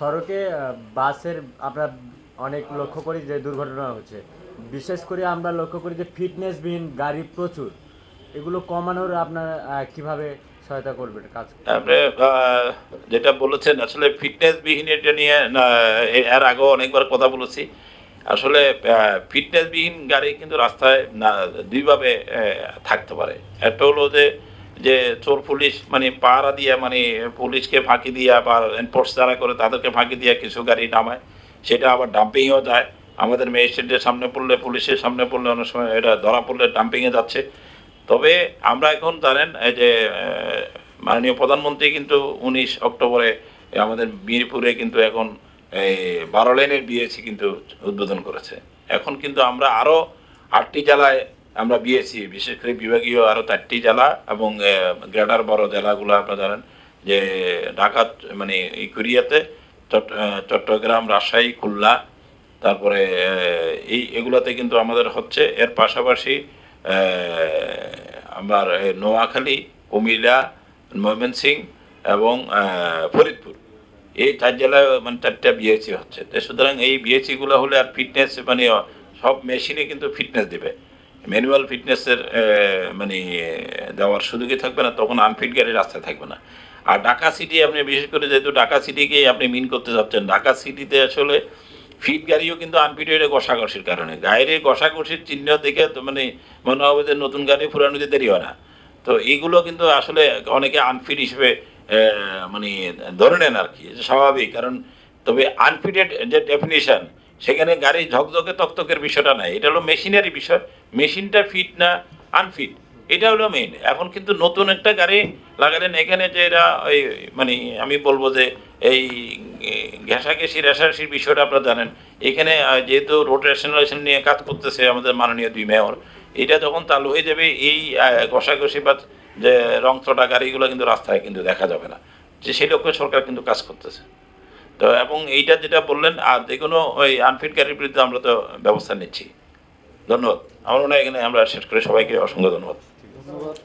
সড়কে বাসের আমরা অনেক লক্ষ্য করি যে দুর্ঘটনা হচ্ছে। বিশেষ করে আমরা লক্ষ্য করি যে ফিটনেসবিহীন গাড়ি প্রচুর। এগুলো কমানোর আপনার কীভাবে সহায়তা করবেন কাজ আপনি যেটা বলেছেন, আসলে ফিটনেস বিহীন এটা নিয়ে এর আগেও অনেকবার কথা বলেছি। আসলে ফিটনেস বিহীন গাড়ি কিন্তু রাস্তায়, না, দুইভাবে থাকতে পারে। একটা হলো যে যে চোর পুলিশ মানে পাহারা দিয়ে মানে পুলিশকে ফাঁকি দিয়ে বা এনফোর্স যারা করে তাদেরকে ফাঁকি দিয়ে কিছু গাড়ি নামায়। সেটা আবার ডাম্পিংও যায়। আমাদের ম্যাজিস্ট্রেটের সামনে পড়লে, পুলিশের সামনে পড়লে অনেক সময় এটা ধরা পড়লে ডাম্পিংয়ে যাচ্ছে। তবে আমরা এখন জানেন, এই যে মাননীয় প্রধানমন্ত্রী কিন্তু উনিশ অক্টোবরে আমাদের মিরপুরে কিন্তু এখন এই বারো লাইনের বিএসসি কিন্তু উদ্বোধন করেছে। এখন কিন্তু আমরা আরও আটটি জেলায় আমরা বিএসসি, বিশেষ করে বিভাগীয় আরও চারটি জেলা এবং গ্রেটার বড় জেলাগুলো আপনারা জানেন যে ঢাকা মানে এই কুরিয়াতে চট্ট- চট্টগ্রাম, রাজশাহী, খুলনা, তারপরে এই, এগুলোতে কিন্তু আমাদের হচ্ছে। এর পাশাপাশি আমার নোয়াখালী, কুমিল্লা, ময়মনসিং এবং ফরিদপুর। এই চার জেলায় মানে চারটা বিএসসি হচ্ছে। সুতরাং এই বিএসসিগুলো হলে আর ফিটনেস মানে সব মেশিনে কিন্তু ফিটনেস দেবে। ম্যানুয়াল ফিটনেসের মানে দেওয়ার সুযোগই থাকবে না, তখন আনফিট গাড়ি রাস্তায় থাকবে না। আর ঢাকা সিটি আপনি বিশেষ করে যেহেতু ঢাকা সিটিকে আপনি মিন করতে চাচ্ছেন, ঢাকা সিটিতে আসলে ফিট গাড়িও কিন্তু আনফিট হয়ে ঘষাঘষির কারণে। গাড়ির ঘষাঘষির চিহ্ন দেখে তো মানে মনে হবে যে নতুন গাড়ি পুরানোতে দেরি হয় না। তো এইগুলো কিন্তু আসলে অনেকে আনফিট হিসেবে মানে ধরে নেন আর কি, স্বাভাবিক। কারণ তবে আনফিটেড যে ডেফিনিশন সেখানে গাড়ি ঝকঝকে তকতকের বিষয়টা নাই। এটা হলো মেশিনারি বিষয়। মেশিনটা ফিট না আনফিট? এটা হলো মেইন এখন কিন্তু নতুন একটা গাড়ি লাগালেন। এখানে যে এরা ওই মানে আমি বলব যে এই ঘেঁষাঘেঁষি রেশারেশির বিষয়টা আপনারা জানেন। এখানে যেহেতু রোড রেশনালাইজেশন নিয়ে কাজ করতেছে আমাদের মাননীয় দুই মেয়র এটা যখন চালু হয়ে যাবে, এই ঘষাঘষি বা যে রং চটা গাড়িগুলো কিন্তু রাস্তায় কিন্তু দেখা যাবে না। যে সেই লক্ষ্যে সরকার কিন্তু কাজ করতেছে। তো এবং এইটা যেটা বললেন, আর যে কোনো ওই আনফিট গাড়ির বিরুদ্ধে আমরা তো ব্যবস্থা নিচ্ছি। ধন্যবাদ। আমার মনে হয় এখানে আমরা শেষ করে সবাইকে অসংখ্য ধন্যবাদ। ধন্যবাদ।